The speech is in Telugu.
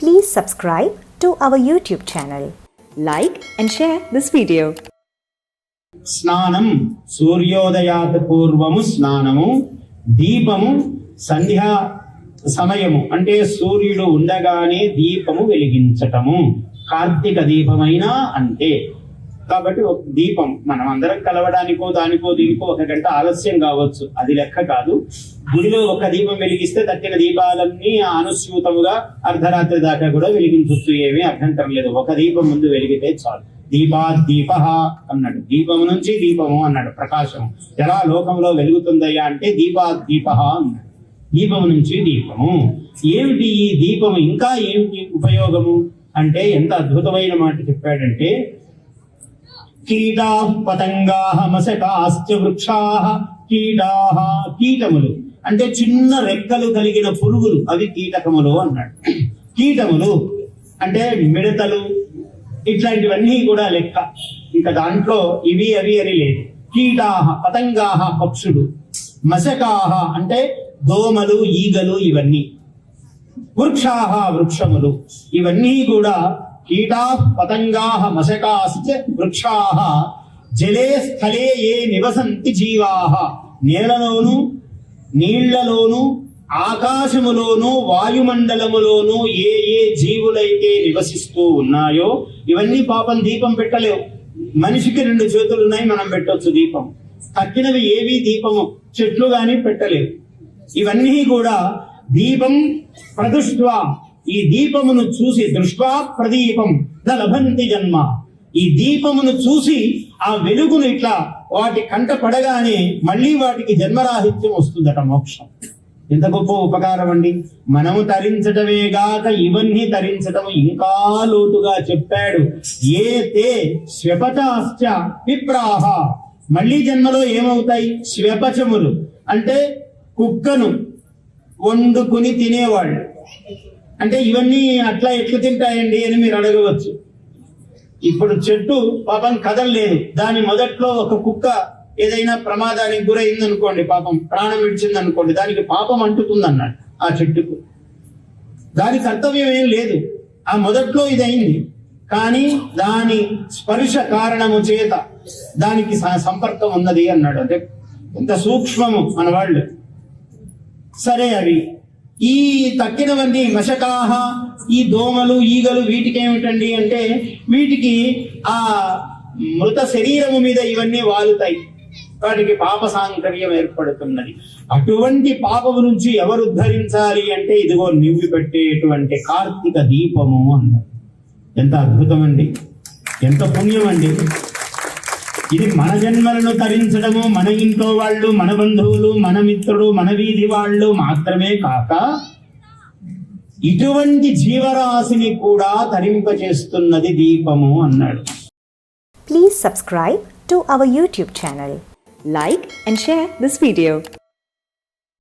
Please subscribe to our YouTube channel. Like and share this video. స్నానం సూర్యోదయాత్ పూర్వము స్నానము దీపము సంధ్యా సమయము అంటే సూర్యుడు ఉండగానే దీపము వెలిగించటము కార్తీక దీపమైనా అంతే కాబట్టి ఒక దీపం మనం అందరం కలవడానికో దానికో దీనికో ఒక గంట ఆలస్యం కావచ్చు. అది లెక్క కాదు. గుడిలో ఒక దీపం వెలిగిస్తే తక్కిన దీపాలన్నీ అనుస్యూతముగా అర్ధరాత్రి దాకా కూడా వెలిగించవచ్చు ఏమీ అభ్యంతరం లేదు. ఒక దీపం ముందు వెలిగితే చాలు. దీపా దీప అన్నాడు. దీపము నుంచి దీపము అన్నాడు. ప్రకాశం ఎలా లోకంలో వెలుగుతుందయ్యా అంటే దీపా దీప అన్నాడు. దీపము నుంచి దీపము. ఏమిటి ఈ దీపము? ఇంకా ఏమిటి ఉపయోగము? అంటే ఎంత అద్భుతమైన మాట చెప్పాడంటే కీటా పతంగా మశకాశ్చ వృక్షా కీటా కీటములు. అంటే చిన్న రెక్కలు కలిగిన పురుగులు అవి కీటకములు అన్నాడు. కీటములు అంటే మిడతలు ఇట్లాంటివన్నీ కూడా లెక్క. ఇంకా దాంట్లో ఇవి అవి అని లేదు. కీటాహ పతంగాహ పక్షులు. మశకాహ అంటే దోమలు ఈగలు ఇవన్నీ. వృక్షాహ వృక్షములు. ఇవన్నీ కూడా కీటా పతంగా మశకాశ్చ వృక్షా జలే స్థలే ఏ నివసంతి జీవాహ నేలలోను నీళ్ళలోను ఆకాశములోను వాయుమండలములోను ఏ ఏ జీవులైతే నివసిస్తూ ఉన్నాయో ఇవన్నీ పాపం దీపం పెట్టలేవు. మనిషికి రెండు చేతులు ఉన్నాయి మనం పెట్టొచ్చు దీపం. తగ్గినవి ఏవి దీపము చెట్లు గాని పెట్టలేవు. ఇవన్నీ కూడా దీపం ప్రదృష్ట్వా ఈ దీపమును చూసి దృష్ట్వా ప్రదీపం న లభంతి జన్మ. ఈ దీపమును చూసి ఆ వెలుగును ఇట్లా వాటి కంట పడగానే మళ్ళీ వాటికి జన్మరాహిత్యం వస్తుందట మోక్షం. ఎంత గొప్ప ఉపకారం అండి. మనము తరించటమే గాక ఇవన్నీ తరించటం ఇంకా లోతుగా చెప్పాడు. ఏ తే శ్వపచాశ్చ విప్రాహ. మళ్ళీ జన్మలో ఏమవుతాయి? శ్వపచములు అంటే కుక్కను వండుకుని తినేవాళ్ళు. అంటే ఇవన్నీ అట్లా ఎట్లు తింటాయండి అని మీరు అడగవచ్చు. ఇప్పుడు చెట్టు పాపం కదలలేదు. దాని మొదట్లో ఒక కుక్క ఏదైనా ప్రమాదానికి గురైంది అనుకోండి పాపం ప్రాణం విడిచింది అనుకోండి దానికి పాపం అంటుతుంది అన్నాడు ఆ చెట్టుకు. దాని కర్తవ్యం ఏం లేదు. ఆ మొదట్లో ఇది అయింది కానీ దాని స్పర్శ కారణము చేత దానికి సంపర్కం ఉన్నది అన్నాడు. అంటే ఎంత సూక్ష్మము మన వాళ్ళు సరే అవి ఈ తక్కినవన్నీ మశకాహ ఈ దోమలు ఈగలు వీటికి ఏమిటండి అంటే వీటికి ఆ మృత శరీరము మీద ఇవన్నీ వాలుతాయి. వాటికి పాప సాంకర్యం ఏర్పడుతున్నది. అటువంటి పాపము నుంచి ఎవరు ఉద్ధరించాలి అంటే ఇదిగో నివ్వి పెట్టేటువంటి కార్తీక దీపము అన్నారు ఎంత అద్భుతం అండి ఎంత పుణ్యం అండి ఇది మన జన్మలను తరించడము మన ఇంట్లో వాళ్ళు మన బంధువులు మన మిత్రుడు మన వీధి వాళ్ళు మాత్రమే కాక ఇటువంటి జీవరాశిని కూడా తరింపచేస్తున్నది దీపము అన్నాడు. Please subscribe to our YouTube channel like and share this video